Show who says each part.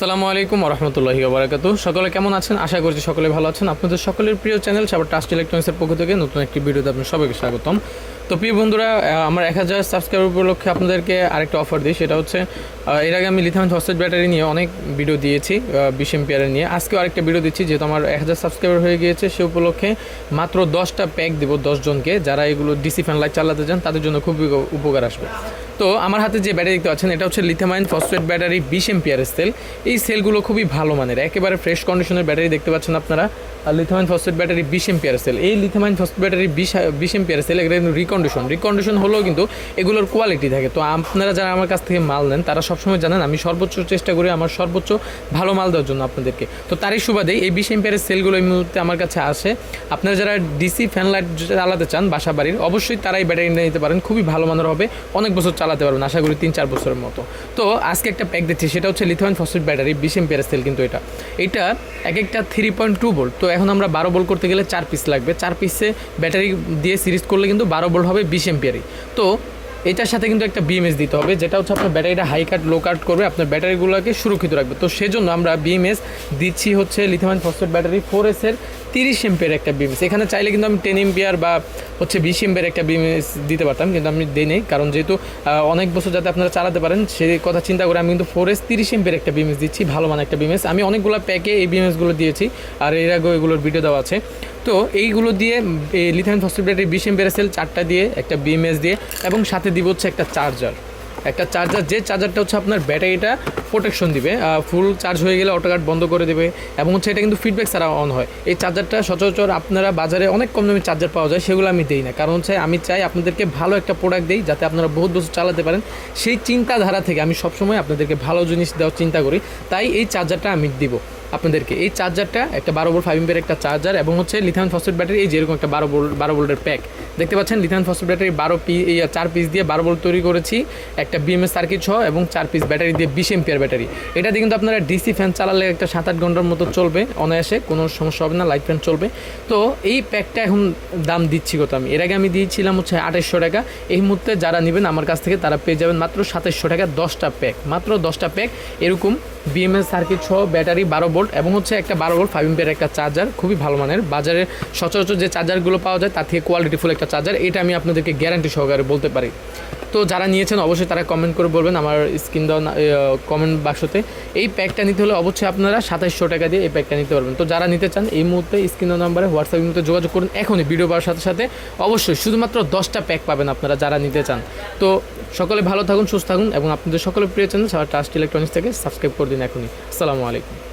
Speaker 1: সালামু আলাইকুম রহমতুল্লাহি বারাকাত সকলে কেমন আছেন? আশা করছি সকলে ভালো আছেন। আপনাদের সকলের প্রিয় চ্যানেল সাবার ট্রাস্ট ইলেকট্রনিক্সের পক্ষ থেকে নতুন একটি ভিডিওতে আপনার সবাইকে স্বাগতম। তো প্রিয় বন্ধুরা আমার এক হাজার সাবস্ক্রাইবার উপলক্ষে আপনাদেরকে আরেকটা অফার দিই, সেটা হচ্ছে এর আগে আমি লিথিয়াম ফসফেট ব্যাটারি নিয়ে অনেক ভিডিও দিয়েছি বিশ এমপিয়ারের নিয়ে। আজকেও আরেকটা ভিডিও দিচ্ছি, যেহেতু আমার এক হাজার সাবস্ক্রাইবার হয়ে গিয়েছে, সে উপলক্ষে মাত্র দশটা প্যাক দেবো দশজনকে যারা এগুলো ডিসি ফ্যান লাইট চালাতে চান, তাদের জন্য খুবই উপকার আসবে। তো আমার হাতে যে ব্যাটারি দেখতে পাচ্ছেন, এটা হচ্ছে লিথামাইন ফসফেট ব্যাটারি বিশ এমপিয়ারের সেল এই সেলগুলো খুবই ভালো মানের, একেবারে ফ্রেশ কন্ডিশনের ব্যাটারি দেখতে পাচ্ছেন আপনারা। আর লিথিয়ামাইন ফসফেট ব্যাটারি বিশ এমপিয়ারের সেল এই লিথিয়ামাইন ফসফেট ব্যাটারি বিশ বিশ এমপিয়ারের সেল এগুলো কিন্তু রিকন্ডিশন রিকন্ডিশন হলেও কিন্তু এগুলোর কোয়ালিটি থাকে। তো আপনারা যারা আমার কাছ থেকে মাল নেন, তারা সবসময় জানেন আমি সর্বোচ্চ চেষ্টা করি আমার সর্বোচ্চ ভালো মাল দেওয়ার জন্য আপনাদেরকে। তো তারই সুবাদে এই বিশ এমপিয়ারের সেলগুলো এই মুহূর্তে আমার কাছে আসে। আপনারা যারা ডিসি ফ্যান লাইট চালাতে চান বাসা বাড়ির, অবশ্যই তারাই ব্যাটারি নিয়ে নিতে পারেন। খুবই ভালো মানের হবে। অনেক বছর চালাতে পারবেন, আশা করি তিন, চার বছরের মতো। তো আজকে একটা প্যাক দিচ্ছি, সেটা হচ্ছে লিথিয়াম ফসফেট ব্যাটারি বিশ এমপিয়ারের সেল কিন্তু এটা। এটা এক একটা থ্রি পয়েন্ট টু ভোল্ট তো এখন আমরা বারো বল করতে গেলে চার পিস লাগবে। চার পিসে ব্যাটারি দিয়ে সিরিজ করলে কিন্তু বারো বল হবে বিশ এমপিয়ারই তো এটার সাথে কিন্তু একটা বিএমএস দিতে হবে, যেটা হচ্ছে আপনার ব্যাটারিটা হাই কাট লো কাট করবে, আপনার ব্যাটারিগুলোকে সুরক্ষিত রাখবে। তো সেজন্য আমরা বিএমএস দিচ্ছি হচ্ছে লিথিয়াম ফসফেট ব্যাটারি ফোর এসের তিরিশ এমপিয়ার একটা বিএমএস এখানে চাইলে কিন্তু আমি টেন এমপিয়ার বা হচ্ছে বিশ এমপিয়ার একটা বিএমএস দিতে পারতাম, কিন্তু আমি দিই নেই, কারণ যেহেতু অনেক বছর যাতে আপনারা চালাতে পারেন সেই কথা চিন্তা করে আমি কিন্তু ফোর এস তিরিশ এমপিয়ার একটা বিএমএস দিচ্ছি, ভালো মানে একটা বিএমএস আমি অনেকগুলো প্যাকে এই বিএমএসগুলো দিয়েছি, আর এর আগেও এগুলোর ভিডিও দেওয়া আছে। তো এইগুলো দিয়ে লিথিয়াম ফসফেট ব্যাটারি বিশ এমপিয়ার সেল চারটা দিয়ে, একটা বিএমএস দিয়ে, এবং সাথে দিব হচ্ছে একটা চার্জার। একটা চার্জার, যে চার্জারটা হচ্ছে আপনার ব্যাটারিটা প্রোটেকশন দিবে ফুল চার্জ হয়ে গেলে অটোকাট বন্ধ করে দেবে, এবং হচ্ছে এটা কিন্তু ফিডব্যাক ছাড়া অন হয়। এই চার্জারটা সচরাচর আপনারা বাজারে অনেক কম দামে চার্জার পাওয়া যায়, সেগুলো আমি দিই না। কারণ হচ্ছে আমি চাই আপনাদেরকে ভালো একটা প্রোডাক্ট দিই, যাতে আপনারা বহুত বছর চালাতে পারেন। সেই চিন্তাধারা থেকে আমি সবসময় আপনাদেরকে ভালো জিনিস দেওয়ার চিন্তা করি, তাই এই চার্জারটা আমি দিব। আপনাদেরকে। এই চার্জারটা একটা বারো ভোল্ট ফাইভ এম্পের একটা চার্জার এবং হচ্ছে লিথান ফসফেট ব্যাটারি এই যেরকম একটা বারো ভোল্ট বারো ভোল্টের প্যাক দেখতে পাচ্ছেন লিথান ফসফেট ব্যাটারি বারো পি, এই চার পিস দিয়ে বারো ভোল্ট তৈরি করেছি। একটা বিএমএস সার্কিট সহ এবং চার পিস ব্যাটারি দিয়ে বিশ এম্পিয়ার ব্যাটারি এটা দিয়ে কিন্তু আপনারা ডিসি ফ্যান চালালে একটা সাত আট ঘণ্টার মতো চলবে অনায়াসে, কোনো সমস্যা হবে না লাইট ফ্যান চলবে। তো এই প্যাকটা এখন দাম দিচ্ছি কত আমি? এর আগে আমি দিয়েছিলাম হচ্ছে আঠাশশো টাকা। এই মুহূর্তে যারা নেবেন আমার কাছ থেকে তারা পেয়ে যাবেন মাত্র সাতাশশো টাকা, দশটা প্যাক মাত্র দশটা প্যাক এরকম বিএমএস সার্কিট সহ ব্যাটারি বারো ভোল্ট এবং হচ্ছে একটা বারো ভোল্ট ফাইভ এম্পিয়ার একটা চার্জার খুবই ভালো মানের। বাজারে সচরাচর যে চার্জারগুলো পাওয়া যায়, তার থেকে কোয়ালিটিফুল একটা চার্জার এটা আমি আপনাদেরকে গ্যারান্টি সহকারে বলতে পারি। তো যারা নিয়েছেন, অবশ্যই তারা কমেন্ট করে বলবেন আমার স্ক্রিন দেওয়া কমেন্ট বাক্সতে এই প্যাকটা নিতে হলে অবশ্যই আপনারা সাতাশশো টাকা দিয়ে এই প্যাকটা নিতে পারবেন। তো যারা নিতে চান, এই মুহূর্তে স্ক্রিন দেওয়া নাম্বারে হোয়াটসঅ্যাপ মধ্যে যোগাযোগ করুন। এখনই ভিডিও পাওয়ার সাথে সাথে অবশ্যই শুধুমাত্র দশটা প্যাক পাবেন আপনারা যারা নিতে চান। তো সকলে ভালো থাকুন, সুস্থ থাকুন এবং আপনাদের সকলে প্রিয় চ্যানেল সারা ট্রাস্ট ইলেকট্রনিক্স থেকে সাবস্ক্রাইব করে দিন এখনই। আসসালামু আলাইকুম।